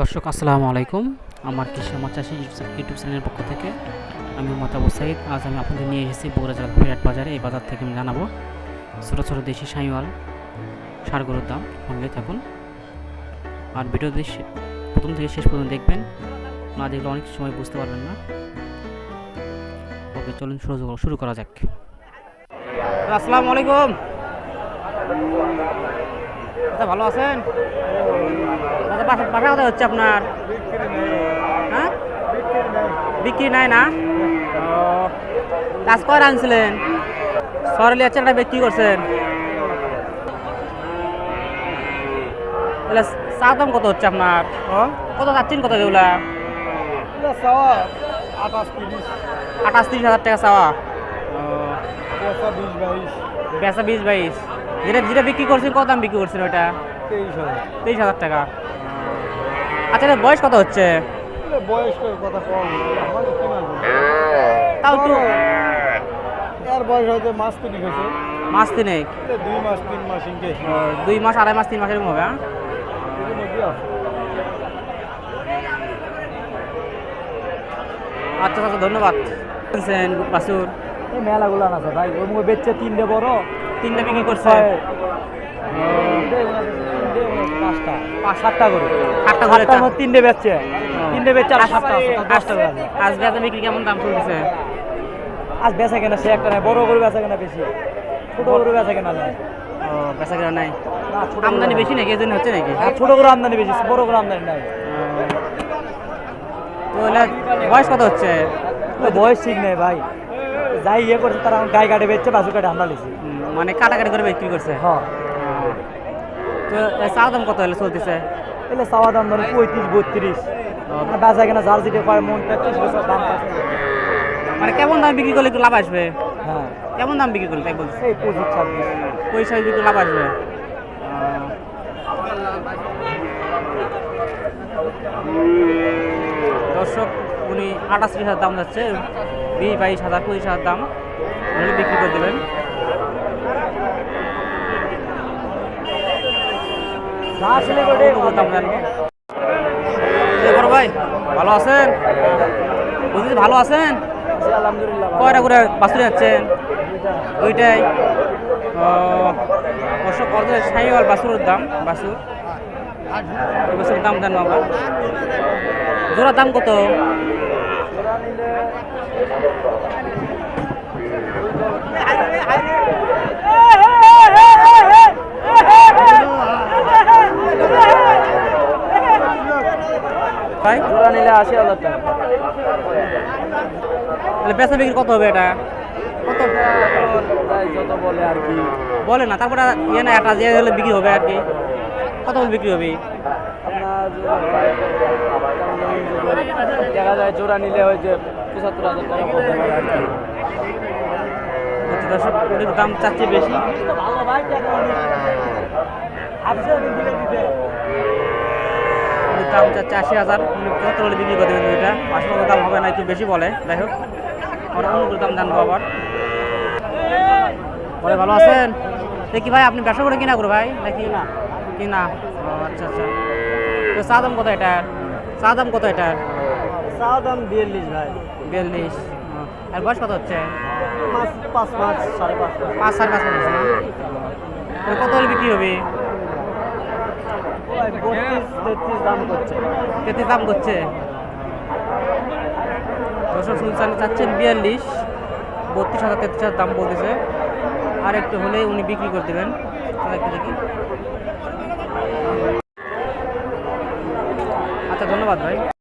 দর্শক, আসসালামু আলাইকুম। আমার কৃষি আমার চাষি ইউটিউব চ্যানেলের পক্ষ থেকে আমি মোতাবু সাইদ। আজ আমি আপনাদের নিয়ে এসেছি বগুড়া জেলার ফেরাট বাজারে, এই বাজার থেকে আমি জানাব ছোটো ছোটো দেশি সাইওয়াল সার গরুর দাম। সঙ্গে থাকুন। আর ভিডিও দৃশ্য প্রথম থেকে শেষ পর্যন্ত দেখবেন। না দেখলে অনেক সময় বুঝতে পারবেন না। ওকে, চলুন শুরু শুরু করা যাক। আসসালামু আলাইকুম। দাদা ভালো আছেন? দাদা বাসা বাসা কোথায় হচ্ছে আপনার? হ্যাঁ? বিক্রি নাই না? কাজ কয় আনছিলেন? সরলি আছে একটা বিক্রি করছেন। তাহলে চা দাম কত হচ্ছে আপনার? কত চাচ্ছেন কত এগুলা? আঠাশ তিরিশ। হাজার টাকা চাওয়া। বিশ বাইশ। বেচা বিশ বাইশ। যেটা যেটা বিক্রি করছেন কত দাম বিক্রি করছেন ওইটা? তেইশ হাজার। তেইশ হাজার টাকা। আচ্ছা এটার বয়স কত হচ্ছে? কথা কম তাও একটু এর বয়স হয়তো মাস তিন হয়েছে। মাস তিনেক? দুই মাস তিন মাস ইনকে দুই মাস আড়াই মাস তিন মাসের এরকম হবে হ্যাঁ? আচ্ছা আচ্ছা ধন্যবাদ। বাসুর। এই মেলাগুলো আছে ভাই ওর মুখে বেচছে তিনটে বড়। তিনটা বিক্রি করছে? পাঁচটা পাঁচ সাতটা করে। করে তিনটে বেচছে। তিনটে বেচছে আর সাতটা দশটা করে আজ বেচা বিক্রি কেমন দাম চলতেছে? আজ বেচা কেনা সে একটা নাই বড় গরু বেচা কেনা বেশি। ছোট গরু বেচা কেনা নাই। ও বেচা কিনা নাই? আমদানি বেশি নাকি হচ্ছে নাকি? ছোট গরু আমদানি বেশি বড় গরু আমদানি নাই। তো বয়স কত হচ্ছে? বয়স ঠিক নেই ভাই। যাই ইয়ে করছে তারা গায়ে কাটে বেচছে বাসু কাটে আমরা মানে কাটাকাটি করে বিক্রি করছে? হ্যাঁ। তো দাম কত হলে চলতেছে? এলে চাওয়া দাম ধরেন পঁয়ত্রিশ বত্রিশ। মানে বেচা কেনা যার যেটা পায় মন তেত্রিশ বছর দাম মানে কেমন দাম বিক্রি করলে একটু লাভ আসবে? হ্যাঁ। কেমন দাম বিক্রি করলে তাই বলছি এই পঁচিশ ছাব্বিশ। পয়সা বিক্রি লাভ আসবে? দর্শক উনি আঠাশ হাজার দাম যাচ্ছে বিশ বাইশ হাজার পঁচিশ হাজার দাম। উনি বিক্রি করে দেবেন আসলে করে কত দাম জানব এ বড় ভাই, ভালো আছেন? বলছি ভালো আছেন? কয়টা করে বাসুরে যাচ্ছেন? ওইটাই অবশ্য কত সাইওয়াল বাসুরের দাম বাসুর ওই বাসুরের দাম জানো আবার জোড়ার দাম কত ভাই জোড়া নিলে আশি হাজার টাকা। তাহলে বেচা বিক্রি কত হবে এটা? কত? যত বলে আর কি। বলে না তারপরে ইয়ে না একটা যে হলে বিক্রি হবে আর কি। কত হলে বিক্রি হবে? দেখা যায় জোড়া নিলে ওই যে পঁচাত্তর হাজার টাকা পড়তে পারে আর কি। প্রতি দাম চাচ্ছে বেশি। ভালো ভাই দাম চাচ্ছে আশি হাজার। কত হলে বিক্রি করে দেবেন ওইটা আসলে দাম হবে না একটু বেশি বলে। যাই হোক আমরা অনুকূল দাম জানব আবার। বলে ভালো আছেন? দেখি ভাই আপনি ব্যবসা করে কিনা করো ভাই? নাকি না। কিনা? আচ্ছা আচ্ছা। তো চা দাম কত এটার? চা দাম কত এটার? চা দাম বিয়াল্লিশ ভাই। বিয়াল্লিশ। আর বয়স কত হচ্ছে? মাস পাঁচ সাড়ে পাঁচ পাঁচ সাড়ে পাঁচ মাস কত হলে বিক্রি হবে? তেত্রিশ দাম করছে। দর্শক শুনছেন চাচ্ছেন বিয়াল্লিশ বত্রিশ হাজার তেত্রিশ হাজার দাম বলতেছে। আর একটু হলেই উনি বিক্রি করে দেবেন। একটু দেখি। আচ্ছা ধন্যবাদ ভাই।